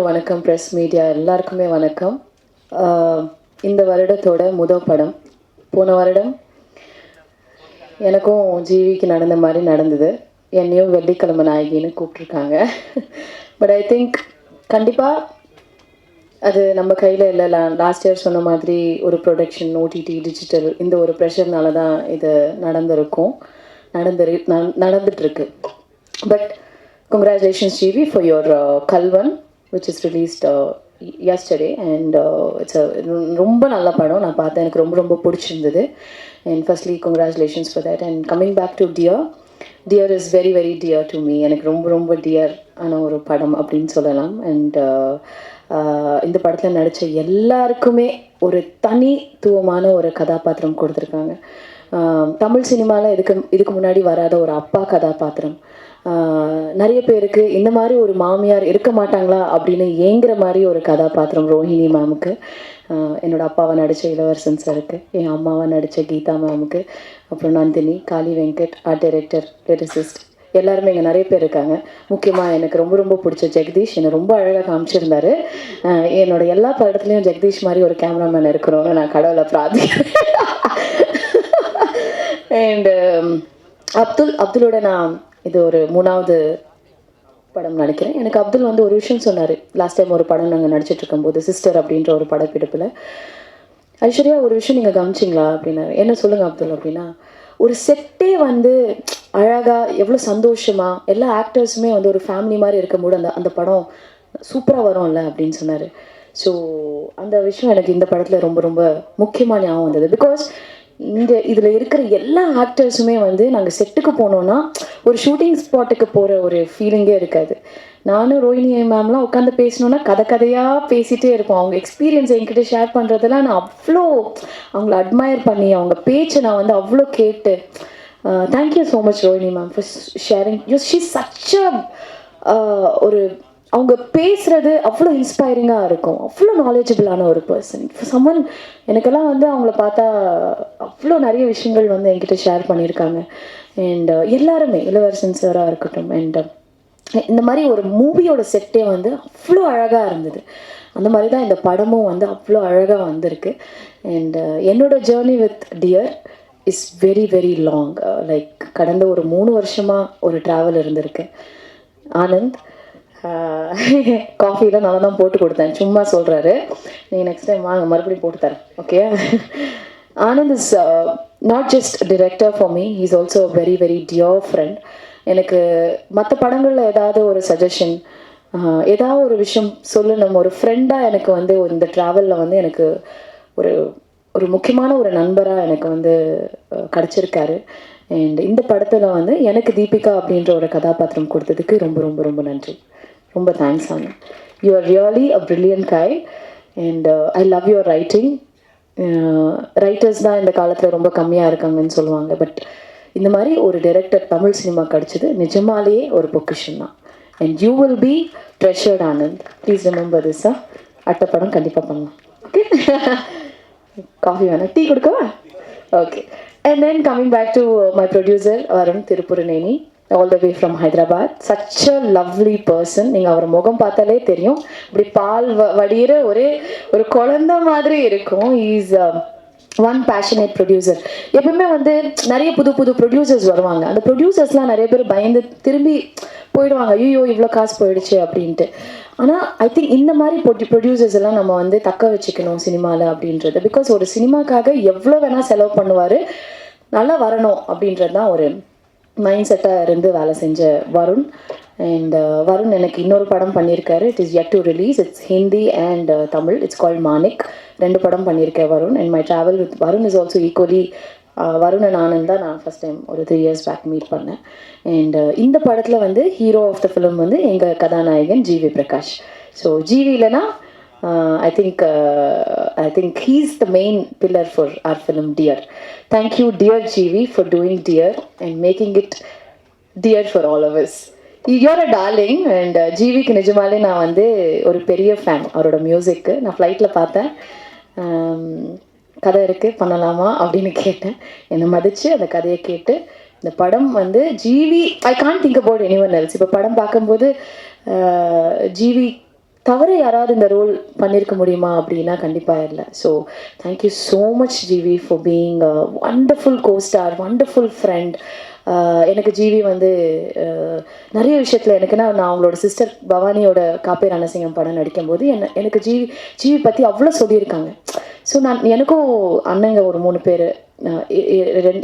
எல்லாருக்கும் வணக்கம். Press media எல்லாருக்குமே வணக்கம். இந்த வருடத்தோட முதல் படம். போன வருடம் எனக்கும் ஜீவிக்கு நடந்த மாதிரி நடந்தது. என்னையும் வெள்ளிக்கிழமை நாயகின்னு கூப்பிட்ருக்காங்க பட் ஐ திங்க் கண்டிப்பாக அது நம்ம கையில் இல்லை. லாஸ்ட் இயர் சொன்ன மாதிரி ஒரு ப்ரொடக்ஷன் ஓடிடி டிஜிட்டல் இந்த ஒரு ப்ரெஷர்னால தான் இது நடந்திருக்கும். நடந்துரு நடந்துட்டுருக்கு but congratulations GV for your Kalvan. Which is released yesterday and it's ரொம்ப நல்ல படம். நான் பார்த்தேன். எனக்கு ரொம்ப ரொம்ப பிடிச்சிருந்தது. And firstly congratulations for that and coming back to Dear Dear is very very dear to me எனக்கு ரொம்ப ரொம்ப டியர் ஆன ஒரு படம் அப்படின்னு சொல்லலாம். அண்ட் uh, uh, இந்த படத்தில் நடித்த எல்லாருக்குமே ஒரு தனித்துவமான ஒரு கதாபாத்திரம் கொடுத்துருக்காங்க. தமிழ் சினிமாவில் இதுக்கு இதுக்கு முன்னாடி வராத ஒரு அப்பா கதாபாத்திரம். நிறைய பேருக்கு இந்த மாதிரி ஒரு மாமியார் இருக்க மாட்டாங்களா அப்படின்னு ஏங்குற மாதிரி ஒரு கதாபாத்திரம் ரோஹிணி மேமுக்கு என்னோட அப்பாவை நடித்த இளவரசன் சாருக்கு என் அம்மாவை நடித்த கீதா மேமுக்கு அப்புறம் Nandini Kaali Venkat art director lyricist எல்லாருமே இங்கே நிறைய பேர் இருக்காங்க. முக்கியமாக எனக்கு ரொம்ப ரொம்ப பிடிச்ச ஜெகதீஷ். என்னை ரொம்ப அழகாக காமிச்சிருந்தாரு. என்னோட எல்லா படத்துலையும் ஜெகதீஷ் மாதிரி ஒரு கேமராமேன் இருக்கணும்னு நான் கடவுளை பிரார்த்திக்கிறேன். அண்டு அப்துல் அப்துலோட நான் இது ஒரு மூணாவது படம் நினைக்கிறேன். எனக்கு அப்துல் வந்து ஒரு விஷயம் சொன்னார். லாஸ்ட் டைம் ஒரு படம் நாங்கள் நடிச்சிட்டு இருக்கும்போது சிஸ்டர் அப்படின்ற ஒரு படப்பிடிப்பில். ஐஸ்வர்யா ஒரு விஷயம் நீங்கள் கவனிச்சிங்களா அப்படின்னாரு என்ன சொல்லுங்கள் அப்துல் அப்படின்னா ஒரு செட்டே வந்து அழகாக எவ்வளோ சந்தோஷமாக எல்லா ஆக்டர்ஸுமே வந்து ஒரு ஃபேமிலி மாதிரி இருக்கும்போது அந்த அந்த படம் சூப்பராக வரும்ல அப்படின்னு சொன்னார். ஸோ அந்த விஷயம் எனக்கு இந்த படத்தில் ரொம்ப ரொம்ப முக்கியமாக ஞாபகம் வந்தது. பிகாஸ் இந்த இதில் இருக்கிற எல்லா ஆக்டர்ஸுமே வந்து நாங்கள் செட்டுக்கு போனோன்னா ஒரு ஷூட்டிங் ஸ்பாட்டுக்கு போகிற ஒரு ஃபீலிங்கே இருக்காது. நானும் ரோஹிணி மேம்லாம் உட்காந்து பேசணுன்னா கதை கதையாக பேசிகிட்டே இருப்போம். அவங்க எக்ஸ்பீரியன்ஸ் என்கிட்ட ஷேர் பண்ணுறதெல்லாம் நான் அவ்வளோ அவங்கள அட்மையர் பண்ணி அவங்க பேச்சை நான் வந்து அவ்வளோ கேட்டு thank you so much Rohini ma'am for sharing you she such a ஒரு அவங்க பேசுறது அவ்வளோ இன்ஸ்பைரிங்காக இருக்கும். அவ்வளோ நாலேஜபிளான ஒரு பர்சன் சம்மன் எனக்கெல்லாம் வந்து அவங்கள பார்த்தா அவ்வளோ நிறைய விஷயங்கள் வந்து என்கிட்ட ஷேர் பண்ணியிருக்காங்க. அண்ட் uh, எல்லாருமே இளவரசன் சாராக இருக்கட்டும் அண்ட் um, இந்த மாதிரி ஒரு மூவியோட செட்டே வந்து அவ்வளோ அழகாக இருந்தது. அந்த மாதிரி தான் இந்த படமும் வந்து அவ்வளோ அழகாக வந்திருக்கு. அண்ட் uh, என்னோட journey with Dear is very very long like கடந்த ஒரு மூணு வருஷமாக ஒரு ட்ராவல் இருந்திருக்கு. ஆனந்த் காஃபிலாம் நல்லா தான் போட்டு கொடுத்தேன். சும்மா சொல்கிறாரு நீங்கள் நெக்ஸ்ட் டைம் வாங்க மறுபடியும் போட்டு தரேன். Okay Anand is not just director for me is also very very dear friend எனக்கு மற்ற படங்களில் ஏதாவது ஒரு சஜஷன் ஏதாவது ஒரு விஷயம் சொல்லணும். ஒரு ஃப்ரெண்டாக எனக்கு வந்து இந்த ட்ராவலில் வந்து எனக்கு ஒரு ஒரு முக்கியமான ஒரு நண்பராக எனக்கு வந்து கிடச்சிருக்காரு. அண்ட் இந்த படத்தில் வந்து எனக்கு தீபிகா அப்படின்ற ஒரு கதாபாத்திரம் கொடுத்ததுக்கு ரொம்ப ரொம்ப ரொம்ப நன்றி. ரொம்ப thanks Anand you are really a brilliant guy and I love your writing writers தான் இந்த காலத்தில் ரொம்ப கம்மியாக இருக்காங்கன்னு சொல்லுவாங்க. பட் இந்த மாதிரி ஒரு டைரக்டர் தமிழ் சினிமா கிடச்சிது நிஜமாலேயே ஒரு பொக்கிஷன் தான். And you will be treasured Anand please remember this அட்டை படம் கண்டிப்பாக பண்ணலாம். ஓகே காஃபி வேணாம் டீ கொடுக்கவா? Okay and then coming back to my producer Varun Tripuraneni all the way from Hyderabad such a lovely person நீங்கள் அவர் முகம் பார்த்தாலே தெரியும். இப்படி பால் வ- வடிகிற ஒரே ஒரு குழந்தை மாதிரி இருக்கும். இஸ் ஒன் பேஷனேட் ப்ரொடியூசர் எப்பவுமே வந்து நிறைய புது புது ப்ரொடியூசர்ஸ் வருவாங்க. அந்த ப்ரொடியூசர்ஸ்லாம் நிறைய பேர் பயந்து திரும்பி போயிடுவாங்க. ஐயோ இவ்வளோ காசு போயிடுச்சு அப்படின்ட்டு. ஆனால் ஐ திங்க் இந்த மாதிரி பொட்டி ப்ரொடியூசர்ஸ் எல்லாம் நம்ம வந்து தக்க வச்சுக்கணும் சினிமாவில் அப்படின்றது. பிகாஸ் ஒரு சினிமாக்காக எவ்வளோ வேணால் செலவு பண்ணுவார் நல்லா வரணும் அப்படின்றது தான் ஒரு மைண்ட் செட்டாக இருந்து வேலை செஞ்ச வருண். அண்ட் uh, வருண் எனக்கு இன்னொரு படம் பண்ணியிருக்காரு. It is yet to release it's Hindi and Tamil it's call Manik ரெண்டு படம் பண்ணியிருக்கேன் Varun. And my travel with Varun is also equally Varun and Anand தான் நான் ஃபஸ்ட் டைம் ஒரு த்ரீ இயர்ஸ் பேக் மீட் பண்ணேன். அண்ட் uh, இந்த படத்தில் வந்து ஹீரோ ஆஃப் த ஃபிலிம் வந்து எங்கள் கதாநாயகன் ஜிவி பிரகாஷ் ஸோ ஜிவி இல்லைனா I think I think he's the main pillar for our film Dear thank you Dear GV for doing Dear and making it Dear for all ours you're a darling and ஜிவிக்கு நிஜமாலே நான் வந்து ஒரு பெரிய fan அவரோட மியூசிக்கு நான் ஃப்ளைட்டில் பார்த்தேன். Um, கதை இருக்குது பண்ணலாமா அப்படின்னு கேட்டேன். என்னை மதித்து அந்த கதையை கேட்டு இந்த படம் வந்து GV I can't think about anyone else இப்போ படம் பார்க்கும்போது uh, ஜிவி தவிர யாராவது இந்த ரோல் பண்ணியிருக்க முடியுமா அப்படின்னா கண்டிப்பாக இல்லை. So thank you so much GV for being wonderful costar wonderful friend எனக்கு ஜிவி வந்து uh, நிறைய விஷயத்தில் எனக்குன்னா நான் அவங்களோட சிஸ்டர் பவானியோட காப்பே ரணசிங்கம் படம் நடிக்கும்போது என்ன எனக்கு ஜிவி ஜிவி பற்றி அவ்வளோ சொல்லியிருக்காங்க. ஸோ நான் எனக்கும் அண்ணங்க ஒரு மூணு பேர்.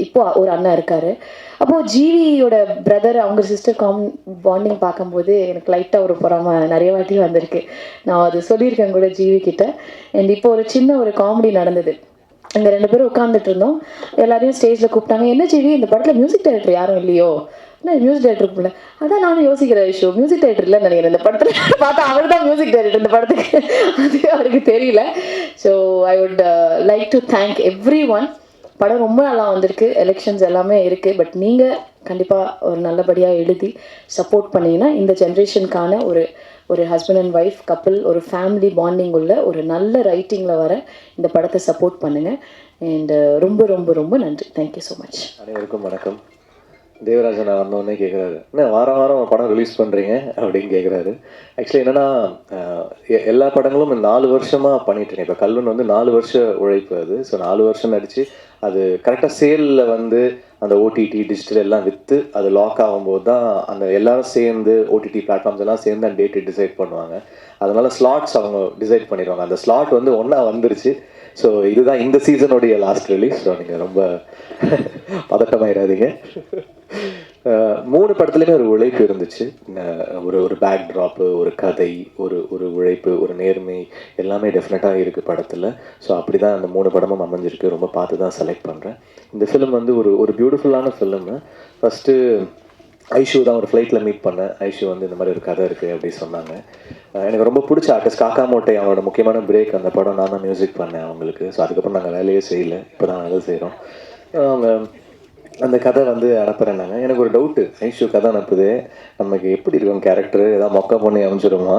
இப்போ ஒரு அண்ணன் இருக்காரு. அப்போது ஜீவியோட பிரதர் அவங்க சிஸ்டர் காம் பாண்டிங் பார்க்கும்போது எனக்கு லைட்டாக ஒரு பொறாம நிறைய வாட்டி வந்திருக்கு. நான் அது சொல்லியிருக்கேன் கூட ஜிவி கிட்ட. அண்ட் இப்போ ஒரு சின்ன ஒரு காமெடி நடந்தது. அங்கே ரெண்டு பேரும் உட்காந்துட்டு இருந்தோம். எல்லாரையும் ஸ்டேஜில் கூப்பிட்டாங்க. என்ன ஜீவி இந்த படத்தில் மியூசிக் டைரக்டர் யாரும் இல்லையோ? என்ன மியூசிக் டைரக்டர் இல்லை அதான் நானும் யோசிக்கிறேன் விஷயம் மியூசிக் டைரக்டர் இல்லைன்னு நினைக்கிறேன். இந்த படத்தில் பார்த்தா அவர் தான் மியூசிக் டைரக்டர் இந்த படத்துக்கு. அது அவருக்கு தெரியல. So I would like to thank everyone படம் ரொம்ப நல்லா வந்திருக்கு. எலெக்ஷன்ஸ் எல்லாமே இருக்குது பட் நீங்கள் கண்டிப்பாக ஒரு நல்லபடியாக எழுதி சப்போர்ட் பண்ணிங்கன்னா இந்த ஜென்ரேஷனுக்கான ஒரு ஒரு ஹஸ்பண்ட் அண்ட் ஒய்ஃப் கப்பிள் ஒரு ஃபேமிலி பாண்டிங் உள்ள ஒரு நல்ல ரைட்டிங்கில் வர இந்த படத்தை சப்போர்ட் பண்ணுங்கள் அண்ட் uh, ரொம்ப ரொம்ப ரொம்ப நன்றி. தேங்க்யூ ஸோ மச் அனைவருக்கும் வணக்கம். தேவராஜன் வந்தோடனே கேட்குறாரு என்ன வாரம் வாரம் படம் ரிலீஸ் பண்ணுறீங்க அப்படின்னு கேட்குறாரு ஆக்சுவலி என்னன்னா எ- எல்லா படங்களும் நாலு வருஷமாக பண்ணிட்டுருக்கேன் இப்போ கல்வன் வந்து நாலு வருஷம் உழைப்பு அது. ஸோ நாலு வருஷம் நடித்து அது கரெக்டாக சேலில் வந்து அந்த ஓடிடி டிஜிட்டல் எல்லாம் விற்று அது லாக் ஆகும்போது தான் அந்த எல்லாரும் சேர்ந்து ஓடிடி பிளாட்ஃபார்ம்ஸ் எல்லாம் சேர்ந்து அந்த டேட்டு டிசைட் பண்ணுவாங்க. அதனால ஸ்லாட்ஸ் அவங்க டிசைட் பண்ணிடுவாங்க. அந்த ஸ்லாட் வந்து ஒன்றா வந்துருச்சு. ஸோ இதுதான் இந்த சீசனுடைய லாஸ்ட் ரிலீஸ் ஸோ நீங்கள் ரொம்ப பதட்டமாயிடாதீங்க. மூணு படத்துலையுமே ஒரு உழைப்பு இருந்துச்சு. ஒரு ஒரு பேக் ட்ராப்பு ஒரு கதை ஒரு ஒரு உழைப்பு ஒரு நேர்மை எல்லாமே டெஃபினட்டாக இருக்குது படத்தில். ஸோ அப்படி தான் அந்த மூணு படமும் அமைஞ்சிருக்கு. ரொம்ப பார்த்து தான் செலக்ட் பண்ணுறேன் இந்த ஃபிலிம் வந்து ஒரு ஒரு பியூட்டிஃபுல்லான ஃபிலிமு ஃபஸ்ட்டு ஐஷு தான் ஒரு ஃப்ளைட்டில் மீட் பண்ணேன். ஐஷு வந்து இந்த மாதிரி ஒரு கதை இருக்குது அப்படி சொன்னாங்க. எனக்கு ரொம்ப பிடிச்ச ஆர்டிஸ்ட் காக்கா மோட்டை அவனோட முக்கியமான பிரேக் அந்த படம் நான் தான் மியூசிக் பண்ணேன் அவங்களுக்கு. ஸோ அதுக்கப்புறம் நாங்கள் வேலையே செய்யல. இப்போ தான் வேலை செய்கிறோம் அவங்க அந்த கதை வந்து அனுப்புகிறேன்னாங்க எனக்கு ஒரு டவுட்டு ஐஷு கதை அனுப்புது. நமக்கு எப்படி இருக்கும் கேரக்டர் ஏதாவது மொக்க பண்ணி அனுப்பிச்சிடுமா?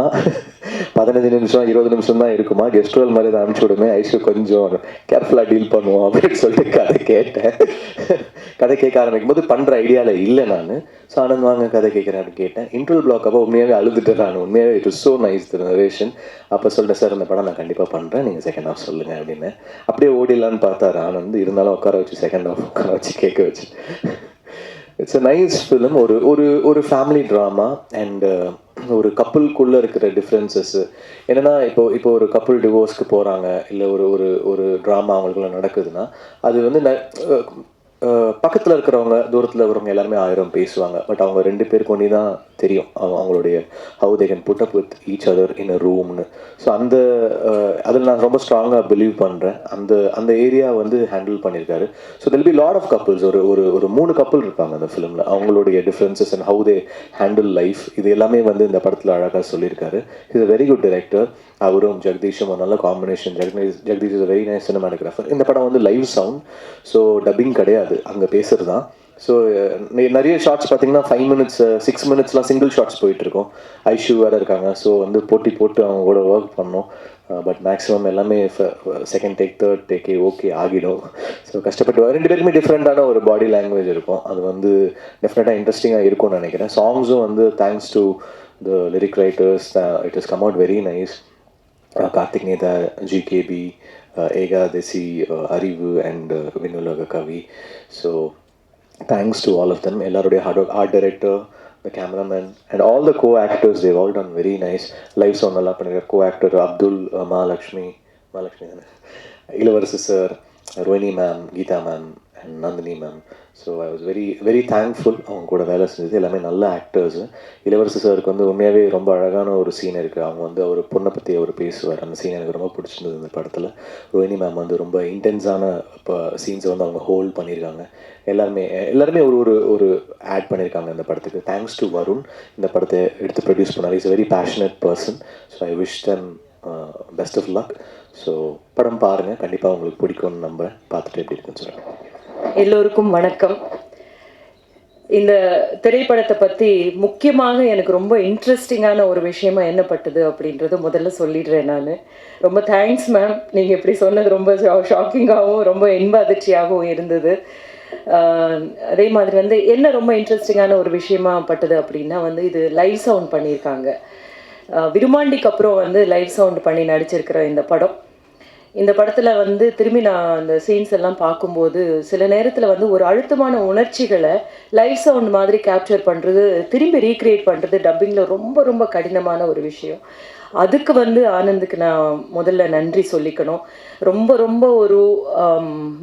பதினஞ்சு நிமிஷம் இருபது நிமிஷம் தான் இருக்குமா? கெஸ்ட் ரோல் மாதிரி தான் அனுப்பிச்சி விடுமே ஐஷு கொஞ்சம் கேர்ஃபுல்லாக டீல் பண்ணுவோம் அப்படின்னு சொல்லிட்டு கதை கேட்டேன். கதை கேட்க ஆரம்பிக்கும் போது பண்ணுற ஐடியாவில் இல்லை நான். ஸோ ஆனந்த் வாங்க கதை கேட்குறேன் அப்படின்னு கேட்டேன். இன்ட்ரல் பிளாக் அப்போ உண்மையாகவே அழுதுட்டேன் நான். உண்மையாகவே it is so nice the narration அப்போ சொல்லிட்டேன் சார் இந்த படம் நான் கண்டிப்பாக பண்ணுறேன் நீங்கள் செகண்ட் ஹாஃப் சொல்லுங்கள் அப்படின்னு. அப்படியே ஓடிடலான்னு பார்த்தாரு ஆனந்த் இருந்தாலும் உட்கார வச்சு செகண்ட் ஹாஃப் உட்கார வச்சு கேட்க வச்சு. இட்ஸ் அ நைஸ் ஃபிலிம் ஒரு ஒரு ஒரு ஃபேமிலி ட்ராமா அண்ட் ஒரு கப்புளுக்குள்ளே இருக்கிற டிஃப்ரென்சஸ் என்னன்னா இப்போ இப்போ ஒரு கப்புள் டிவோர்ஸ்க்கு போகிறாங்க இல்லை ஒரு ஒரு ஒரு ட்ராமா அவங்களுக்குள்ள நடக்குதுன்னா அது வந்து ந- பக்கத்தில் இருக்கிறவங்க தூரத்தில் இருக்கிறவங்க எல்லாருமே ஆயிரம் பேசுவாங்க. பட் அவங்க ரெண்டு பேருக்கு ஒன்றி தான் தெரியும். அவங்களுடைய how they can put up with each other in a ரூம்னு so அந்த அதில் நான் ரொம்ப ஸ்ட்ராங்காக பிலீவ் பண்ணுறேன் அந்த அந்த ஏரியா வந்து ஹேண்டில் பண்ணியிருக்காரு. So there'll be lot of couples ஒரு ஒரு ஒரு மூணு கப்புள் இருப்பாங்க அந்த ஃபிலிமில் அவங்களுடைய differences and how they handle life இது எல்லாமே வந்து இந்த படத்தில் அழகாக சொல்லியிருக்காரு. Is a very good director அவரும் ஜெகதீஷும் ஒரு நல்ல combination Jagadish Jagadish is very nice cinematographer இந்த படம் வந்து லைவ் சவுண்ட் ஸோ டப்பிங் கிடையாது. அங்கே பேசுகிறது தான். ஸோ uh, நிறைய ஷார்ட்ஸ் பார்த்தீங்கன்னா ஃபைவ் மினிட்ஸ் சிக்ஸ் மினிட்ஸ்லாம் சிங்கிள் ஷார்ட்ஸ் போயிட்டு இருக்கும் ஐஷு வேறு இருக்காங்க. ஸோ வந்து போட்டி போட்டு அவங்க கூட ஒர்க் பண்ணோம். Uh, பட் மேக்ஸிமம் எல்லாமே செகண்ட் டேக் தேர்ட் டேக்கே ஓகே ஆகிடும். ஸோ கஷ்டப்பட்டு ரெண்டு பேருக்குமே டிஃப்ரெண்ட்டான ஒரு பாடி லாங்குவேஜ் இருக்கும். அது வந்து டெஃபினட்டாக இன்ட்ரெஸ்டிங்காக இருக்கும்னு நினைக்கிறேன். சாங்ஸும் வந்து thanks to the lyric writers it is come out very nice Karthik Netha GKP Ekadasi Arivu and Vinnulaga Kavi so thanks to all of them எல்லாருடைய hard work art director the cameraman and all the co actors Dev all done very nice live song நல்லா பண்ணிருக்கார். Co actor Abdul Mahalakshmi Mahalakshmi தானே? Ilavarasu sir Rohini ma'am Geetha ma'am and Nandini ma'am so I was very very thankful அவங்க கூட வேலை செஞ்சது எல்லாமே நல்ல actors இளவரசு சாருக்கு வந்து உண்மையாகவே ரொம்ப அழகான ஒரு சீன் இருக்குது அவங்க வந்து அவர் பொண்ணை பற்றி அவர் பேசுவார். அந்த சீன் எனக்கு ரொம்ப பிடிச்சிருந்தது இந்த படத்தில். ரோஹினி மேம் வந்து ரொம்ப இன்டென்ஸான இப்போ சீன்ஸை வந்து அவங்க ஹோல்ட் பண்ணியிருக்காங்க எல்லாருமே எல்லாருமே ஒரு ஒரு ஒரு ஆட் பண்ணியிருக்காங்க இந்த படத்துக்கு. தேங்க்ஸ் டு வருண் இந்த படத்தை எடுத்து ப்ரொடியூஸ் பண்ணார். Is very passionate person so I wish them best of luck so படம் பாருங்கள் கண்டிப்பாக உங்களுக்கு பிடிக்கும்னு நம்புறேன். பார்த்துட்டு எப்படி இருக்குன்னு சொல்கிறேன் எல்லோருக்கும் வணக்கம். இந்த திரைப்படத்தை பற்றி முக்கியமாக எனக்கு ரொம்ப இன்ட்ரெஸ்டிங்கான ஒரு விஷயமா என்னப்பட்டது அப்படின்றத முதல்ல சொல்லிடுறேன் நான். ரொம்ப தேங்க்ஸ் மேம் நீங்கள் இப்படி சொன்னது ரொம்ப ஷாக்கிங்காகவும் ரொம்ப இன்ப அதிர்ச்சியாகவும் இருந்தது அதே மாதிரி வந்து என்ன ரொம்ப இன்ட்ரெஸ்டிங்கான ஒரு விஷயமா பட்டது அப்படின்னா வந்து இது லைவ் சவுண்ட் பண்ணியிருக்காங்க. விருமாண்டிக்கு அப்புறம் வந்து லைவ் சவுண்ட் பண்ணி நடிச்சிருக்கிற இந்த படம். இந்த படத்தில் வந்து திரும்பி நான் அந்த சீன்ஸ் எல்லாம் பார்க்கும்போது சில நேரத்தில் வந்து ஒரு அழுத்தமான உணர்ச்சிகளை லைவ் சவுண்ட் மாதிரி கேப்சர் பண்ணுறது திரும்பி ரீக்ரியேட் பண்ணுறது டப்பிங்கில் ரொம்ப ரொம்ப கடினமான ஒரு விஷயம். அதுக்கு வந்து ஆனந்துக்கு நான் முதல்ல நன்றி சொல்லிக்கணும். ரொம்ப ரொம்ப ஒரு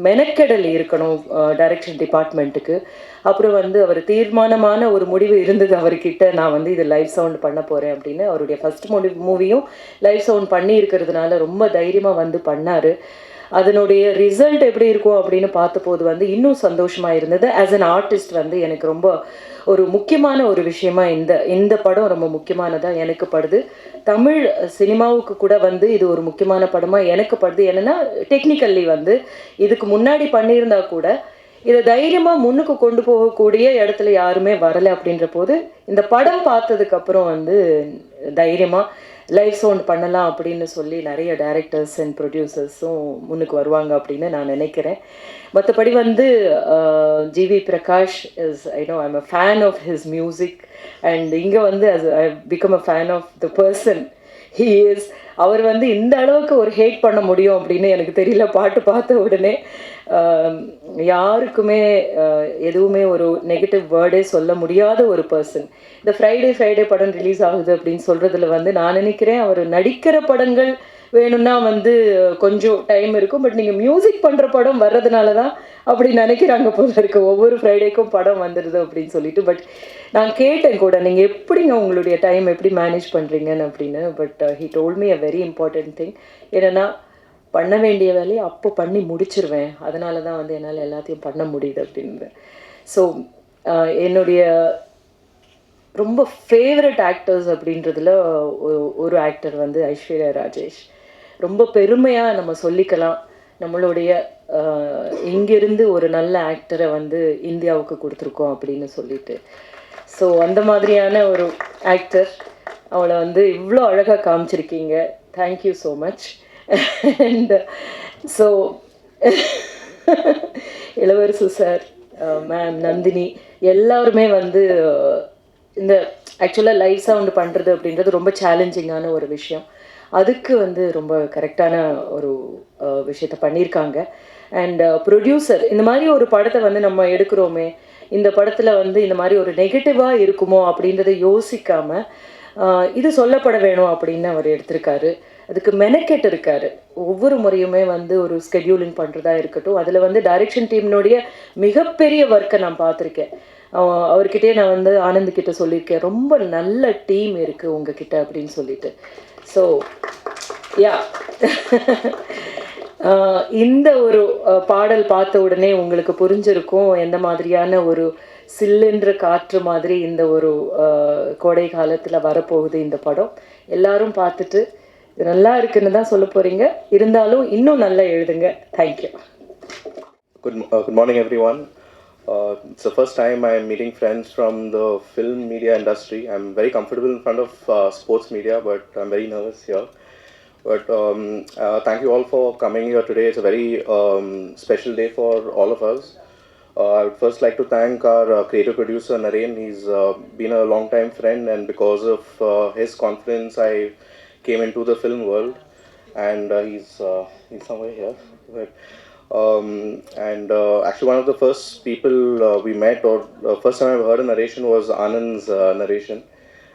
மெனக்கெடல் இருக்கணும் டைரக்ஷன் டிபார்ட்மெண்ட்டுக்கு அப்புறம் வந்து அவர் தீர்மானமான ஒரு முடிவு இருந்தது அவர்கிட்ட. நான் வந்து இது லைவ் சவுண்ட் பண்ண போகிறேன் அப்படின்னு அவருடைய ஃபர்ஸ்ட் மூவி மூவியும் லைவ் சவுண்ட் பண்ணி இருக்கிறதுனால ரொம்ப தைரியமாக வந்து பண்ணார். அதனுடைய ரிசல்ட் எப்படி இருக்கும் அப்படின்னு பார்த்தபோது வந்து இன்னும் சந்தோஷமாக இருந்தது. ஆஸ் அன் ஆர்டிஸ்ட் வந்து எனக்கு ரொம்ப ஒரு முக்கியமான ஒரு விஷயமா இந்த இந்த படம் ரொம்ப முக்கியமானதாக எனக்கு படுது. தமிழ் சினிமாவுக்கு கூட வந்து இது ஒரு முக்கியமான படமாக எனக்கு படுது. என்னன்னா டெக்னிக்கல்லி வந்து இதுக்கு முன்னாடி பண்ணியிருந்தா கூட இதை தைரியமாக முன்னுக்கு கொண்டு போகக்கூடிய இடத்துல யாருமே வரலை அப்படின்ற போது இந்த படம் பார்த்ததுக்கு அப்புறம் வந்து தைரியமாக லைவ் சவுண்ட் பண்ணலாம் அப்படின்னு சொல்லி நிறைய டைரக்டர்ஸ் அண்ட் ப்ரொடியூசர்ஸும் முன்னுக்கு வருவாங்க அப்படின்னு நான் நினைக்கிறேன். மற்றபடி வந்து GV Prakash is I know I'm a fan of his music and இங்கே வந்து as I become a fan of the person he is அவர் வந்து இந்த அளவுக்கு ஒரு ஹேட் பண்ண முடியும் அப்படின்னு எனக்கு தெரியல. பாட்டு பார்த்த உடனே யாருக்குமே எதுவுமே ஒரு நெகட்டிவ் வேர்டே சொல்ல முடியாத ஒரு பர்சன் இந்த ஃப்ரைடே ஃப்ரைடே படம் ரிலீஸ் ஆகுது அப்படின்னு சொல்கிறதுல வந்து நான் நினைக்கிறேன் அவர் நடிக்கிற படங்கள் வேணும்னா வந்து கொஞ்சம் டைம் இருக்கும். பட் நீங்கள் மியூசிக் பண்ணுற படம் வர்றதுனால தான் அப்படி நினைக்கிறாங்க போல இருக்கு. ஒவ்வொரு ஃப்ரைடேக்கும் படம் வந்துடுது அப்படின்னு சொல்லிட்டு. பட் நான் கேட்டேன் கூட நீங்கள் எப்படிங்க உங்களுடைய டைம் எப்படி மேனேஜ் பண்ணுறீங்கன்னு அப்படின்னு. But he told me a very important thing என்னென்னா பண்ண வேண்டிய வேலையை அப்போ பண்ணி முடிச்சிருவேன். அதனால தான் வந்து என்னால் எல்லாத்தையும் பண்ண முடியுது அப்படின்னு. ஸோ uh, என்னுடைய ரொம்ப ஃபேவரட் ஆக்டர்ஸ் அப்படின்றதுல ஒ- ஒரு ஆக்டர் வந்து ஐஸ்வர்யா ராஜேஷ். ரொம்ப பெருமையாக நம்ம சொல்லிக்கலாம். நம்மளுடைய இங்கிருந்து ஒரு நல்ல ஆக்டரை வந்து இந்தியாவுக்கு கொடுத்துருக்கோம் அப்படின்னு சொல்லிட்டு. ஸோ அந்த மாதிரியான ஒரு ஆக்டர் அவளை வந்து இவ்வளோ அழகாக காமிச்சிருக்கீங்க. Thank you so much and so Ilavarasu sir ma'am Nandini எல்லாருமே வந்து இந்த ஆக்சுவலாக லைவ் சவுண்ட் பண்ணுறது அப்படின்றது ரொம்ப சேலஞ்சிங்கான ஒரு விஷயம். அதுக்கு வந்து ரொம்ப கரெக்டான ஒரு விஷயத்த பண்ணியிருக்காங்க அண்ட் ப்ரொடியூசர் இந்த மாதிரி ஒரு படத்தை வந்து நம்ம எடுக்கிறோமே இந்த படத்தில் வந்து இந்த மாதிரி ஒரு நெகட்டிவாக இருக்குமோ அப்படின்றத யோசிக்காம இது சொல்லப்பட வேணும் அப்படின்னு அவர் எடுத்திருக்காரு. அதுக்கு மெனக்கெட் இருக்காரு. ஒவ்வொரு முறையுமே வந்து ஒரு ஸ்கெடியூலிங் பண்ணுறதா இருக்கட்டும் அதில் வந்து டைரக்ஷன் டீம்னுடைய மிகப்பெரிய ஒர்க்கை நான் பார்த்துருக்கேன். அவர்கிட்டயே நான் வந்து ஆனந்த் கிட்ட சொல்லியிருக்கேன் ரொம்ப நல்ல டீம் இருக்குது உங்ககிட்ட அப்படின்னு சொல்லிட்டு. ஸோ யா uh, இந்த ஒரு uh, பாடல் பார்த்த உடனே உங்களுக்கு புரிஞ்சிருக்கும் எந்த மாதிரியான ஒரு சில்லுன்ற காற்று மாதிரி இந்த ஒரு uh, கோடை காலத்தில் வரப்போகுது இந்த படம். எல்லாரும் பார்த்துட்டு இது நல்லா இருக்குன்னு தான் சொல்ல போகிறீங்க இருந்தாலும் இன்னும் நல்லா எழுதுங்க. Thank you good good morning everyone Uh, it's the first time I'm meeting friends from the film media industry. I'm very comfortable in front of uh, sports media, but I'm very nervous here. But um, uh, thank you all for coming here today. It's a very um, special day for all of us. Uh, I would first like to thank our uh, creative producer Naren. He's been a long time friend, and because of his confidence, I came into the film world. And he's he's somewhere here. But, um, and uh, actually, one of the first people uh, we met, or uh, first time I've heard a narration, was Anand's uh, narration.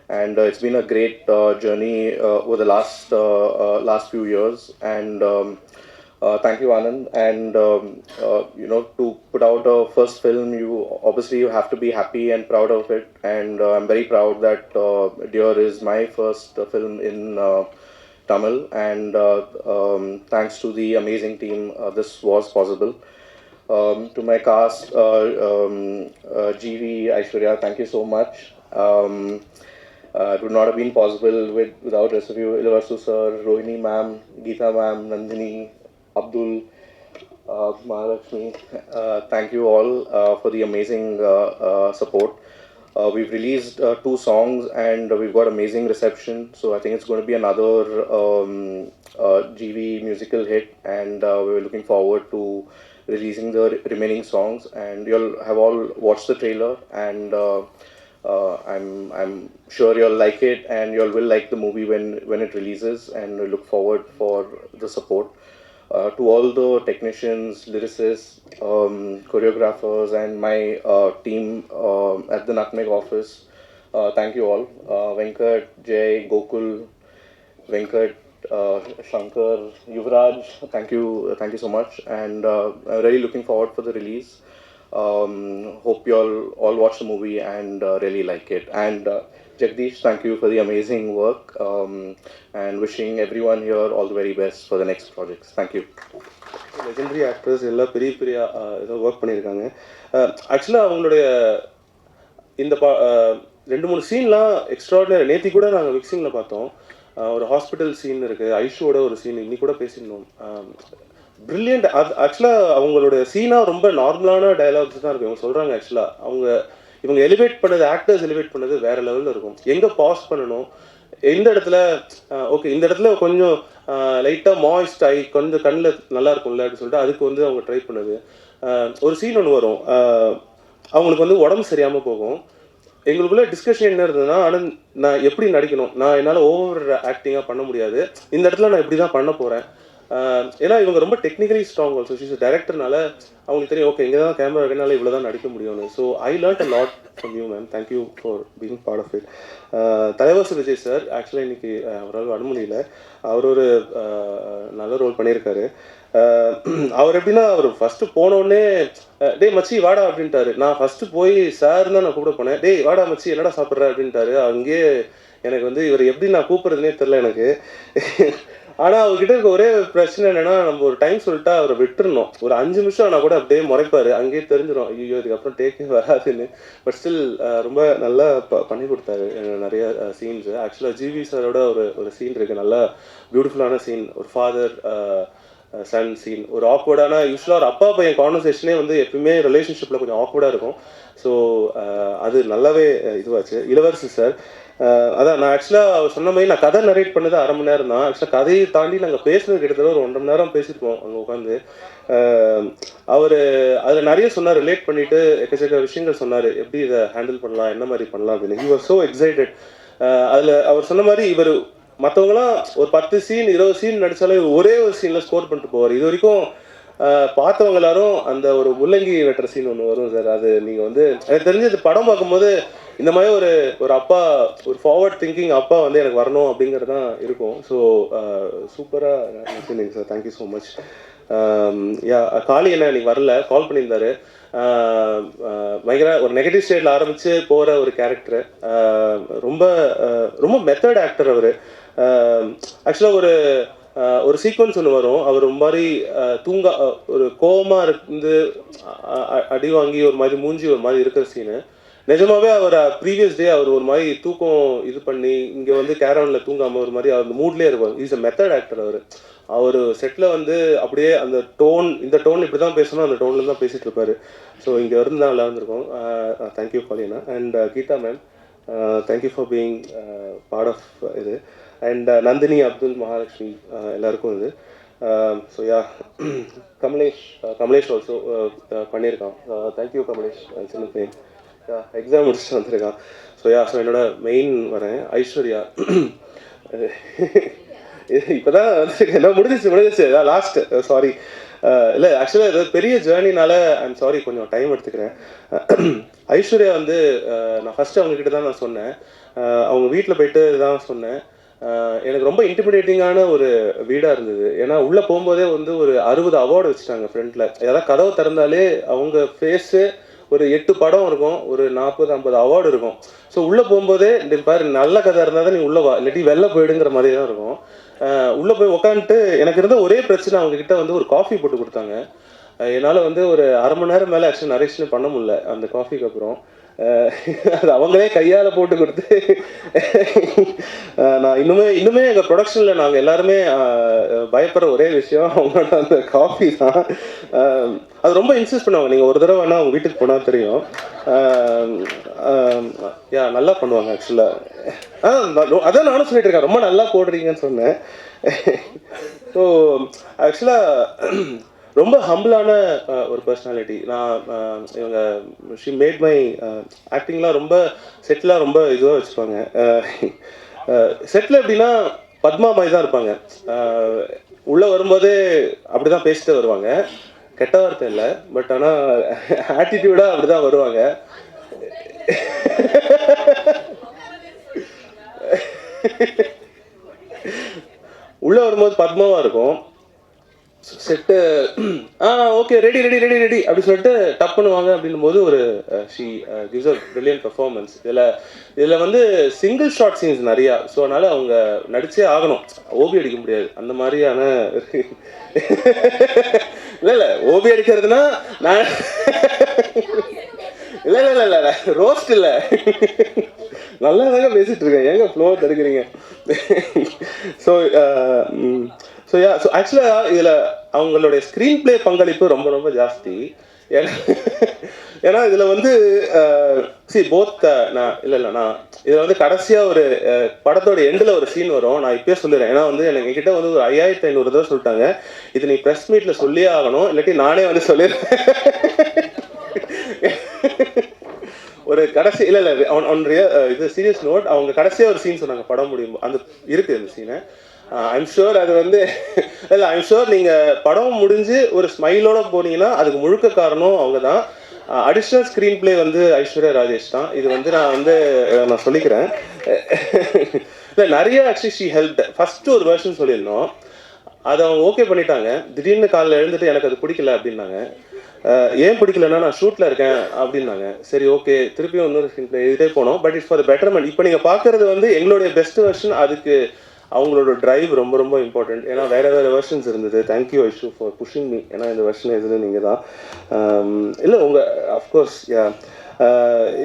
And uh, it's been a great uh, journey over the last last few years. And um, thank you anand. And um, you know to put out a first film you obviously you have to be happy and proud of it. And i'm very proud that dear is my first film in tamil and uh, um, thanks to the amazing team uh, this was possible um, to my cast, uh, um, GV, Aishwarya, thank you so much. Um, uh, it would not have been possible with, without rest of you, Ilvasu sir, Rohini ma'am, Geeta ma'am, Nandini, Abdul, uh, Mahalakshmi. Uh, thank you all for the amazing support. Uh, we've released uh, two songs and we've got amazing reception. So I think it's going to be another um, uh, GV musical hit, and uh, we're looking forward to releasing the re- remaining songs. And you'll have all watched the trailer, and uh, Uh, I'm I'm sure you'll like it and you'll will like the movie when when it releases and look forward for the support. Uh, to all the technicians, lyricists, um, choreographers, and my uh, team um at the Nutmeg office, uh, thank you all. Uh, Venkat, Jay, Gokul, Venkat, uh, Shankar, Yuvraj, thank you, thank you so much, and uh, I'm really looking forward for the release. Um, hope you all all watch the movie and uh, really like it. And uh, Jagdish, thank you for the amazing work, um, and wishing everyone here all the very best for the next projects. Thank you. Legendary actors எல்லாம் பெரிய பெரிய ஏதோ work பண்ணியிருக்காங்க. ஆக்சுவலாக அவங்களுடைய இந்த பா ரெண்டு மூணு சீன்லாம் எக்ஸ்ட்ராடினரி நேத்தி கூட நாங்கள் மிக்சிங்கில் பார்த்தோம். ஒரு ஹாஸ்பிட்டல் சீன் இருக்குது ஐஷுவோட ஒரு சீன் இன்னி கூட பேசியிருந்தோம். பிரில்லியண்ட் அது ஆக்சுவலாக அவங்களோட சீனாக ரொம்ப நார்மலான டயலாக்ஸ் தான் இருக்கும் இவங்க சொல்கிறாங்க ஆக்சுவலாக அவங்க இவங்க எலிவேட் பண்ணது ஆக்டர்ஸ் எலிவேட் பண்ணது வேற லெவலில் இருக்கும். எங்கே பாஸ் பண்ணணும்? எந்த இடத்துல ஓகே இந்த இடத்துல கொஞ்சம் லைட்டாக மாய்ஸ்ட் ஆகி கொஞ்சம் கண்ணில் நல்லா இருக்கும்ல அப்படின்னு சொல்லிட்டு அதுக்கு வந்து அவங்க ட்ரை பண்ணது. ஒரு சீன் ஒன்று வரும். அவங்களுக்கு வந்து உடம்பு சரியாமல் போகும். எங்களுக்குள்ள டிஸ்கஷன் என்ன இருந்ததுன்னா ஆனால் நான் எப்படி நடிக்கணும்? நான் என்னால் ஓவர் ஆக்டிங்காக பண்ண முடியாது. இந்த இடத்துல நான் இப்படி தான் பண்ண போகிறேன் ஏன்னா இவங்க ரொம்ப டெக்னிக்கலி ஸ்ட்ராங் ஆல்சோ ஷீஸ் டேரக்டர்னால அவங்களுக்கு தெரியும் ஓகே இங்கே தான் கேமரா இருக்கனால இவ்வளோ தான் நடிக்க முடியும்னு. So I learn a lot from you ma'am thank you for being part of it Thalaivasal Vijay sir ஆக்சுவலாக இன்னைக்கு அவரால் வர முடியல அவர் ஒரு நல்ல ரோல் பண்ணியிருக்காரு. அவர் எப்படின்னா அவர் ஃபஸ்ட்டு போனோடனே டேய் மச்சி வாடா அப்படின்ட்டாரு. நான் ஃபஸ்ட்டு போய் சார் தான் நான் கூப்பிட போனேன். டேய் வாடா மச்சி என்னடா சாப்பிட்ற? அப்படின்ட்டாரு. அங்கேயே எனக்கு வந்து இவர் எப்படி நான் கூப்பிட்றதுனே தெரில எனக்கு. ஆனால் அவர்கிட்ட இருக்க ஒரே பிரச்சனை என்னன்னா நம்ம ஒரு டைம் சொல்லிட்டா அவரை விட்டுருணும் ஒரு அஞ்சு நிமிஷம் ஆனால் கூட அப்படியே முறைப்பாரு. அங்கேயே தெரிஞ்சிடும் ஐயோ இதுக்கப்புறம் டேக்கே வராதுன்னு. பட் ஸ்டில் ரொம்ப நல்லா ப- பண்ணி கொடுத்தாரு. நிறைய சீன்ஸ் ஆக்சுவலாக ஜிவி சாரோட ஒரு ஒரு சீன் இருக்கு. நல்லா பியூட்டிஃபுல்லான சீன் ஒரு ஃபாதர் சன் சீன் ஒரு ஆக்வர்டான யூஸ்வலாக ஒரு அப்பா பையன் கான்வர்சேஷனே வந்து எப்பயுமே ரிலேஷன்ஷிப்பில் கொஞ்சம் ஆக்வர்டாக இருக்கும். ஸோ அது நல்லாவே இதுவாச்சு. இளவரசி சார் அதான் நான் ஆக்சுவலாக அவர் சொன்ன மாதிரி நான் கதை நரேட் பண்ணது அரை மணி நேரம் தான். ஆக்சுவலாக கதையை தாண்டி நாங்கள் பேசுனது கிட்டத்தட்ட ஒரு ஒன்றரை மணி நேரம் பேசியிருப்போம் அங்கே உட்காந்து. அவர் அதில் நிறைய சொன்னார். ரிலேட் பண்ணிட்டு எக்கச்சக்க விஷயங்கள் சொன்னார். எப்படி இதை ஹேண்டில் பண்ணலாம் என்ன மாதிரி பண்ணலாம் அப்படின்னு. ஹி வாஸ் ஸோ எக்ஸைட்டட் அதில் அவர் சொன்ன மாதிரி இவர் மற்றவங்களாம் ஒரு பத்து சீன் இருபது சீன் நடிச்சாலே ஒரே ஒரு சீனில் ஸ்கோர் பண்ணிட்டு போவார். இது வரைக்கும் பார்த்தவங்க எல்லாரும் அந்த ஒரு முள்ளங்கி வெட்டுற சீன் ஒன்று வரும் சார். அது நீங்கள் வந்து எனக்கு தெரிஞ்சு இது படம் பார்க்கும்போது இந்த மாதிரி ஒரு ஒரு அப்பா ஒரு ஃபார்வர்ட் திங்கிங் அப்பா வந்து எனக்கு வரணும் அப்படிங்கிறது தான் இருக்கும். ஸோ சூப்பராக sir thank you so much yeah Kaali என்ன இன்னைக்கு வரல. கால் பண்ணியிருந்தாரு. பயங்கர ஒரு நெகட்டிவ் ஸ்டேட்ல ஆரம்பிச்சு போற ஒரு கேரக்டர் ரொம்ப ரொம்ப மெத்தட் ஆக்டர் அவர். ஆக்சுவலாக ஒரு ஒரு சீக்வன்ஸ் ஒன்று வரும். அவர் ஒரு மாதிரி தூங்கா ஒரு கோபமாக இருந்து அடி வாங்கி ஒரு மாதிரி மூஞ்சி ஒரு மாதிரி இருக்கிற சீனு நிஜமாவே அவர் uh, ப்ரீவியஸ் டே அவர் ஒரு மாதிரி தூக்கம் இது பண்ணி இங்கே வந்து கேரவன்ல தூங்காம ஒரு மாதிரி அவர் மூட்லேயே இருப்பார். இஸ் அ மெத்தட் ஆக்டர் அவர். அவர் செட்டில் வந்து அப்படியே அந்த டோன் இந்த டோன் இப்படி தான் பேசணும் அந்த டோனில் தான் பேசிட்டு இருப்பாரு. ஸோ இங்கே இருந்து தான் நல்லா இருந்திருக்கோம் thank you காலினா and Geetha ma'am thank you for being part of இது. அண்ட் நந்தினி அப்துல் மகாலட்சுமி எல்லாருக்கும் இது. So yeah Kamalesh Kamalesh also பண்ணியிருக்கான். Uh, தேங்க்யூ கமலேஷ் uh, சின்ன யா எக்ஸாம் முடிச்சுட்டு வந்திருக்கா. ஸோ யா ஸோ என்னோட மெயின் வரேன். ஐஸ்வர்யா. இப்போ தான் என்ன முடிஞ்சிச்சு முடிஞ்சிச்சு லாஸ்ட் சாரி இல்லை ஆக்சுவலாக இது பெரிய ஜேர்னினால ஐம் சாரி கொஞ்சம் டைம் எடுத்துக்கிறேன். ஐஸ்வர்யா வந்து நான் ஃபஸ்ட்டு அவங்கக்கிட்ட தான் நான் சொன்னேன். அவங்க வீட்டில் போயிட்டு தான் சொன்னேன். எனக்கு ரொம்ப இன்டிமிடேட்டிங்கான ஒரு வீடாக இருந்தது. ஏன்னா உள்ளே போகும்போதே வந்து ஒரு அறுபது அவார்டு வச்சுட்டாங்க ஃப்ரண்ட்டில் ஏதாவது கதவை திறந்தாலே அவங்க ஃபேஸு ஒரு எட்டு படம் இருக்கும் ஒரு நாற்பது ஐம்பது அவார்டு இருக்கும். ஸோ உள்ளே போகும்போதே இந்த பாரு நல்ல கதை இருந்தால் தான் நீ உள்ளே வா இல்லாட்டி வெளில போயிடுங்கிற மாதிரி தான் இருக்கும் உள்ளே போய் உக்காந்துட்டு எனக்கு இருந்த ஒரே பிரச்சனை அவங்கக்கிட்ட வந்து ஒரு காஃபி போட்டு கொடுத்தாங்க. என்னால் வந்து ஒரு அரை மணி நேரம் மேலே ஆக்சுவலி நரேஷன் பண்ண முடியல அந்த காஃபிக்கு அப்புறம். அது அவங்களே கையால் போட்டு கொடுத்து நான் இன்னுமே இன்னுமே எங்கள் ப்ரொடக்ஷனில் நாங்கள் எல்லாருமே பயப்படுற ஒரே விஷயம் அவங்களோட அந்த காஃபி தான். அது ரொம்ப இன்சிஸ்ட் பண்ணுவாங்க. நீங்கள் ஒரு தடவை வேணால் அவங்க வீட்டுக்கு போனால் தெரியும். யா நல்லா பண்ணுவாங்க ஆக்சுவலாக அதான் நானும் சொல்லிட்டு இருக்கேன். ரொம்ப நல்லா போடுறீங்கன்னு சொன்னேன். ஸோ ஆக்சுவலாக ரொம்ப ஹம்பிளான ஒரு பர்சனாலிட்டி நான் இவங்க ஷி மேட் மை ஆக்டிங்லாம் ரொம்ப செட்டிலாக ரொம்ப இதுவாக வச்சுருப்பாங்க. செட்டில் எப்படின்னா பத்மா மாதிரி தான் இருப்பாங்க. உள்ளே வரும்போதே அப்படி தான் பேசிட்டு வருவாங்க. கெட்ட வார்த்தை இல்லை பட் ஆனால் ஆட்டிடியூடாக அப்படி தான் வருவாங்க. உள்ளே வரும்போது பத்மாவாக இருக்கும். செட்டு ஆ okay ready ready ready ready அப்படி சொல்லிட்டு டப் பண்ணுவாங்க அப்படின்னும் போது ஒரு she gives a brilliant performance இதில் இதில் வந்து சிங்கிள் ஷாட் சீன்ஸ் நிறையா. ஸோ அதனால் அவங்க நடிச்சே ஆகணும். ஓபி அடிக்க முடியாது. அந்த மாதிரியான இல்லை இல்லை ஓபி அடிக்கிறதுனா நான் இல்லை இல்லை இல்லை இல்லை ரோஸ்ட் இல்லை. நல்லா தாங்க பேசிட்டு இருக்கேன். ஏங்க ஃப்ளோர் தடுக்கிறீங்க? ஸோ ஸோ யா ஸோ ஆக்சுவலாக இதில் அவங்களுடைய ஸ்க்ரீன் ப்ளே பங்களிப்பு ரொம்ப ரொம்ப ஜாஸ்தி. ஏன்னா ஏன்னா இதில் வந்து சி போத் நான் இல்லை இல்லை நான் இதில் வந்து கடைசியாக ஒரு படத்தோட எண்டில் ஒரு சீன் வரும். நான் இப்பயே சொல்லிடுறேன். ஏன்னா வந்து எனக்கு என்கிட்ட வந்து ஒரு ஐயாயிரத்தி ஐநூறு தடவை சொல்லிட்டாங்க. இது நீ ப்ரெஸ் மீட்டில் சொல்லியே ஆகணும். இல்லாட்டி நானே வந்து சொல்லிடுறேன். ஒரு கடைசி இல்லை இல்லை அவன் அவனுடைய இது சீரியஸ் நோட் அவங்க கடைசியாக ஒரு சீன் சொன்னாங்க படம் முடியும் அந்த இருக்குது அந்த சீனை ஐம் ஷுர் அது வந்து இல்லை ஐம் ஷுர் நீங்கள் படம் முடிஞ்சு ஒரு ஸ்மைலோட போனீங்கன்னா அதுக்கு முழுக்க காரணம் அவங்க தான் அடிஷ்னல் ஸ்க்ரீன் பிளே வந்து ஐஸ்வர்யா ராஜேஷ் தான். இது வந்து நான் வந்து நான் சொல்லிக்கிறேன். இல்லை நிறைய ஆக்சுவலி ஷீ ஹெல்ப் ஃபஸ்ட்டு ஒரு வெர்ஷன் சொல்லியிருந்தோம். அதை அவங்க ஓகே பண்ணிட்டாங்க. திடீர்னு காலைல எழுந்துட்டு எனக்கு அது பிடிக்கல அப்படின்னாங்க. ஏன் பிடிக்கலன்னா நான் ஷூட்டில் இருக்கேன் அப்படின்னாங்க. சரி ஓகே திருப்பியும் இன்னொரு ஸ்க்ரீன் பிளே எழுதிட்டே போனோம் பட் இட்ஸ் ஃபார் பெட்டர்மெண்ட் இப்போ நீங்கள் பார்க்குறது வந்து எங்களுடைய பெஸ்ட் வெர்ஷன் அதுக்கு அவங்களோட டிரைவ் ரொம்ப ரொம்ப இம்பார்ட்டன்ட் ஏன்னா வேற வேற வெர்ஷன்ஸ் இருந்தது. Thank you Aishu for pushing me ஏன்னா இந்த வெர்ஷன் எதுன்னு நீங்கள் தான். இல்லை உங்கள் அஃப்கோர்ஸ் யா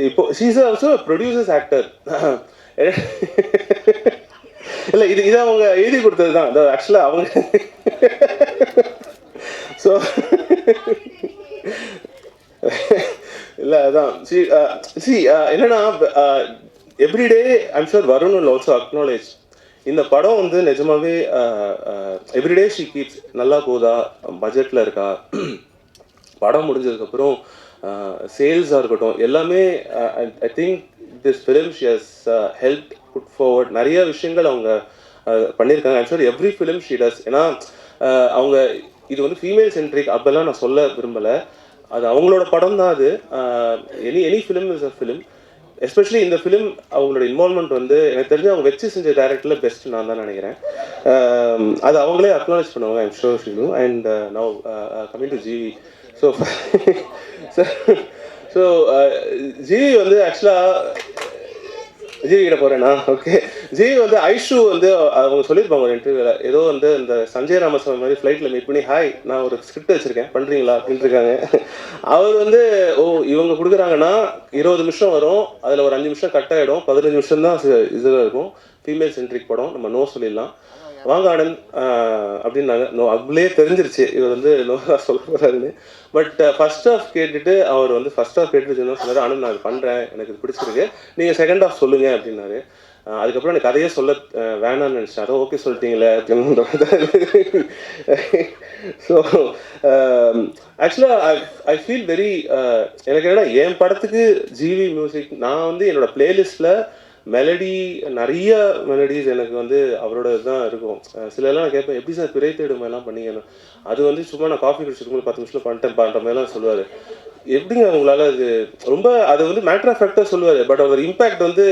இப்போ ஷீஸ் ஆல்சோ ப்ரொடியூசர்ஸ் ஆக்டர் இல்லை இது இது அவங்க எழுதி கொடுத்தது தான். ஆக்சுவலாக அவங்க ஸோ இல்லை அதான். சி சி uh, uh, என்னன்னா everyday I'm sure Varun also acknowledge இந்த படம் வந்து நிஜமாவே எவ்ரிடே ஷீ கீப்ஸ் நல்லா போதா பட்ஜெட்டில் இருக்கா? படம் முடிஞ்சதுக்கப்புறம் சேல்ஸாக இருக்கட்டும் எல்லாமே I think this film she has help put forward நிறைய விஷயங்கள் அவங்க பண்ணியிருக்காங்க. I'm sure every film she does ஏன்னா அவங்க இது வந்து ஃபீமேல் சென்ட்ரிக் அப்போல்லாம் நான் சொல்ல விரும்பலை. அது அவங்களோட படம் தான் அது any any film is a film especially இந்த ஃபிலிம் அவங்களோட இன்வால்மெண்ட் வந்து எனக்கு தெரிஞ்சு அவங்க வச்சு செஞ்ச டேரக்டரில் பெஸ்ட் நான் தான் நினைக்கிறேன். Um, அது அவங்களே அக்னாலேஜ் பண்ணுவாங்க I'm sure ஷிலு and now coming to GV so so GV வந்து ஆக்சுவலாக ஜிவி போகிறேன்னா ஓகே ஜீவி வந்து ஐஷு வந்து அவங்க சொல்லியிருப்பாங்க ஒரு இன்டர்வியூவில் ஏதோ வந்து இந்த சஞ்சய் ராமசாமி மாதிரி ஃப்ளைட்டில் மீட் பண்ணி ஹாய் நான் ஒரு ஸ்கிரிப்ட் வச்சிருக்கேன். பண்ணுறீங்களா அப்படின்ட்டு இருக்காங்க. அவர் வந்து ஓ இவங்க கொடுக்குறாங்கன்னா இருபது நிமிஷம் வரும். அதில் ஒரு அஞ்சு நிமிஷம் கட் ஆகிடும் பதினஞ்சு நிமிஷம் தான் இதில் இருக்கும். ஃபீமேல் சென்ட்ரிக் படம். நம்ம நோ சொல்லிடலாம். வாங்க ஆனந்த் அப்படின்னாங்க. நோ அதுலேயே தெரிஞ்சிருச்சு. இவர் வந்து நோ சொல்ல போறாருன்னு. பட் ஃபர்ஸ்ட் ஆஃப் கேட்டுட்டு அவர் வந்து ஃபர்ஸ்ட் ஆஃப் கேட்டுட்டு சொன்னார் ஆனந்த் நான் பண்ணுறேன் எனக்கு இது பிடிச்சிருக்கு. நீங்கள் செகண்ட் ஆஃப் சொல்லுங்க அப்படின்னாரு. அதுக்கப்புறம் எனக்கு கதையே சொல்ல வேணாம்னு நினச்சேன் அதான் ஓகே சொல்லிட்டீங்களே அப்படின்னு ஸோ ஆக்சுவலாக ஐ ஃபீல் வெரி எனக்கு என்னன்னா என் படத்துக்கு ஜிவி மியூசிக் நான் வந்து என்னோட பிளேலிஸ்ட்டில் மெலடி நிறைய மெலடிஸ் எனக்கு வந்து அவரோட தான் இருக்கும் சில எல்லாம் கேட்பேன் எப்படி சார் பிறை தேடும் எல்லாம் அது வந்து சும்மா நான் காஃபி குடிச்சிருக்கும் பத்து நிமிஷத்தில் பண்ணிட்டேன் பண்ணுற மாதிரிலாம் சொல்லுவார். எப்படிங்க உங்களால் அது? ரொம்ப அது வந்து மேட்ரு ஆஃப் ஃபேக்டாக சொல்லுவார். பட் அவர் இம்பேக்ட் வந்து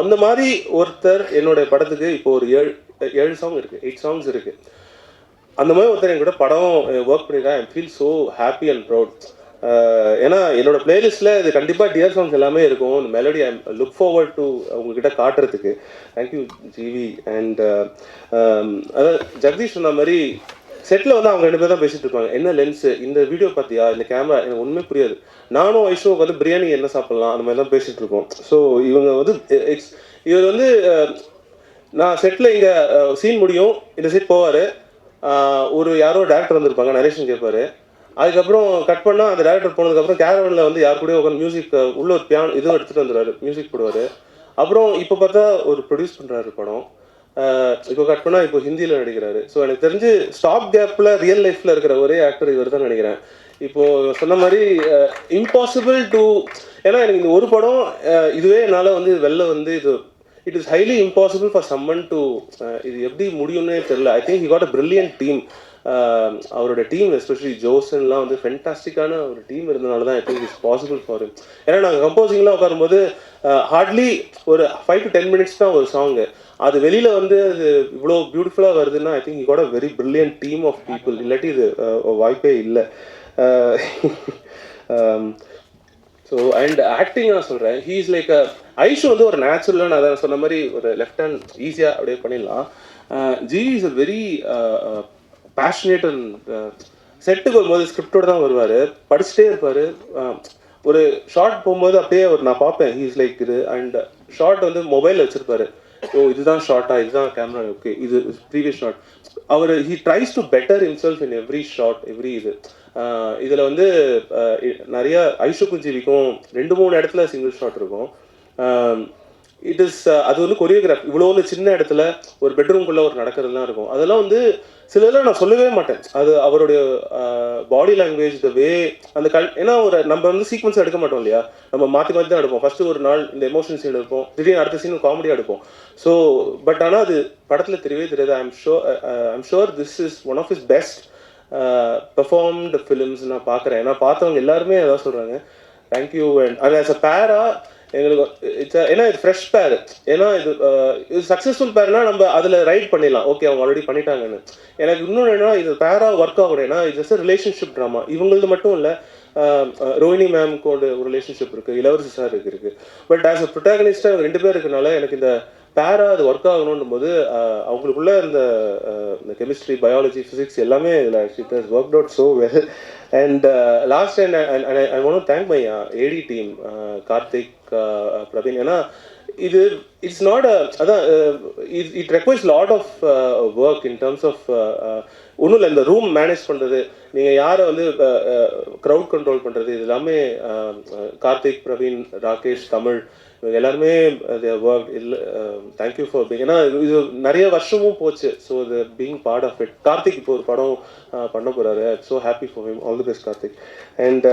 அந்த மாதிரி ஒருத்தர் என்னுடைய படத்துக்கு இப்போ ஒரு ஏழு ஏழு சாங் இருக்குது எயிட் சாங்ஸ் இருக்குது அந்த மாதிரி ஒருத்தர் என் கூட படம் ஒர்க் பண்ணியிருக்கா I feel so happy and proud ஏன்னா என்னோட பிளேலிஸ்ட்ல இது கண்டிப்பாக டியர் சாங்ஸ் எல்லாமே இருக்கும். இந்த melody I look forward to உங்ககிட்ட காட்டுறதுக்கு. தேங்க்யூ ஜிவி அண்ட் அதாவது ஜெகதீஷ் சொன்ன மாதிரி செட்டில் வந்து அவங்க ரெண்டு பேர் தான் பேசிட்டு இருப்பாங்க. என்ன லென்ஸு இந்த வீடியோ பார்த்தியா இந்த கேமரா எனக்கு ஒன்றுமே புரியாது. நானும் ஐஷுவும் வந்து பிரியாணி என்ன சாப்பிட்லாம்? அந்த மாதிரி தான் பேசிட்டு இருக்கோம். ஸோ இவங்க வந்து எக்ஸ் இவர் வந்து நான் செட்டில் இங்கே சீன் முடியும். இந்த செட் போவார். ஒரு யாரோ டேரக்டர் வந்திருப்பாங்க. நரேஷன் கேட்பாரு அதுக்கப்புறம் கட் பண்ணால் அந்த டேரக்டர் போனதுக்கப்புறம் கேரவனில் வந்து யார் கூடயும் உட்காந்து மியூசிக் உள்ள ஒரு பியான் இதுவும் எடுத்துகிட்டு வந்துடுறாரு. மியூசிக் போடுவார். அப்புறம் இப்போ பார்த்தா ஒரு ப்ரொடியூஸ் பண்ணுறாரு படம். இப்போ கட் பண்ணால் இப்போ ஹிந்தியில் நடிக்கிறாரு. ஸோ எனக்கு தெரிஞ்சு ஸ்டாப் கேப்பில் ரியல் லைஃப்பில் இருக்கிற ஒரே ஆக்டர் இவர் தான் நினைக்கிறேன். இப்போ சொன்ன மாதிரி இம்பாசிபிள் டு ஏன்னா எனக்கு இந்த ஒரு படம் இதுவே என்னால் வந்து வெளில வந்து இது it is highly impossible for someone to இது எப்படி முடியும்னே தெரில I think he got a brilliant team அவரோட டீம் எஸ்பெஷலி ஜோசன்லாம் வந்து ஃபென்டாஸ்டிக்கான ஒரு டீம் இருந்தனால தான் I think it's possible for ஏன்னா நாங்கள் கம்போசிங்லாம் உட்காரும்போது ஹார்ட்லி ஒரு ஃபைவ் டு டென் மினிட்ஸ் தான் ஒரு சாங்கு அது வெளியில் வந்து அது இவ்வளோ பியூட்டிஃபுல்லாக வருதுன்னா ஐ திங்க் கூட very brilliant team of people இல்லாட்டி இது வாய்ப்பே இல்லை. ஸோ அண்ட் ஆக்டிங் நான் சொல்கிறேன் ஹீ இஸ் லைக் ஐஷு வந்து ஒரு நேச்சுரலாக நான் சொன்ன மாதிரி ஒரு லெஃப்ட் ஹேண்ட் ஈஸியாக அப்படியே பண்ணிடலாம். G is a very passionate and செட்டுக்கு வரும்போது ஸ்கிரிப்டோட தான் வருவார். படிச்சுட்டே இருப்பார். ஒரு ஷார்ட் போகும்போது அப்படியே அவர் நான் பார்ப்பேன். ஹீஸ் லைக் இது அண்ட் ஷார்ட் வந்து மொபைலில் வச்சுருப்பாரு. ஓ இதுதான் ஷார்ட்டா இதுதான் கேமரா ஓகே இது previous shot our he tries to better himself in every shot every இது. இதில் வந்து நிறைய ஐஷுக்கும் ஜீவிக்கும் ரெண்டு மூணு இடத்துல சிங்கிள் ஷாட் இருக்கும். இட் இஸ் அது வந்து கொரியோகிராஃப் இவ்வளோ ஒரு சின்ன இடத்துல ஒரு பெட்ரூம்குள்ளே ஒரு நடக்கிறதுலாம் இருக்கும். அதெல்லாம் வந்து சிலதெல்லாம் நான் சொல்லவே மாட்டேன். அது அவருடைய பாடி லாங்குவேஜ் த வே அந்த கல் ஏன்னா ஒரு நம்ம வந்து சீக்வன்ஸ் எடுக்க மாட்டோம் இல்லையா? நம்ம மாற்றி மாற்றி தான் எடுப்போம். ஃபர்ஸ்ட் ஒரு நாள் இந்த எமோஷன் சீன் எடுப்போம். திடீர்னு அடுத்த சீன் காமெடியாக எடுப்போம். ஸோ பட் ஆனால் அது படத்தில் தெரியவே தெரியாது. I'm sure I'm sure this is one of his best performed films நான் பார்க்குறேன். ஏன்னா பார்த்தவங்க எல்லாருமே அதான் சொல்கிறாங்க தேங்க்யூ அண்ட் அது ஆஸ் அ பேரா எங்களுக்கு இட்ஸ் ஏன்னா இது ஃப்ரெஷ் பேர் ஏன்னா இது இது சக்ஸஸ்ஃபுல் பேர்னா நம்ம அதில் ரைட் பண்ணிடலாம். ஓகே அவங்க ஆல்ரெடி பண்ணிட்டாங்கன்னு. எனக்கு இன்னொன்று என்ன இது பேராக ஒர்க் ஆகணும். ஏன்னா இது ஜஸ்ட் ரிலேஷன்ஷிப் ட்ராமா இவங்களது மட்டும் இல்லை ரோஹினி மேம்கோட ஒரு ரிலேஷன்ஷிப் இருக்குது இளவரசி சார் இருக்கு. பட் ஆஸ் அ ப்ரொட்டாகனிஸ்டாக ரெண்டு பேர் இருக்கனால எனக்கு இந்த பேரா அது ஒர்க் ஆகணும் போது அவங்களுக்குள்ள இந்த இந்த கெமிஸ்ட்ரி பயாலஜி ஃபிசிக்ஸ் எல்லாமே இதில் work out so well and last and I want thank my AD team Karthik Praveen ஏன்னா இது இட்ஸ் நாட் அதான் it requires lot of work in terms of ஒன்றும் இல்லை இந்த ரூம் மேனேஜ் பண்ணுறது நீங்கள் யாரை வந்து க்ரௌட் கண்ட்ரோல் பண்ணுறது இது எல்லாமே கார்த்திக் பிரவீன் ராகேஷ் தமிழ் எல்லாருமே ஒர்க் இல்லை தேங்க்யூ ஃபார் பீங் ஏன்னா இது- நிறைய வருஷமும் போச்சு. ஸோ இது being part of it Karthik இப்போ ஒரு படம் uh, பண்ண போகிறாரு so happy for him all the best Karthik. And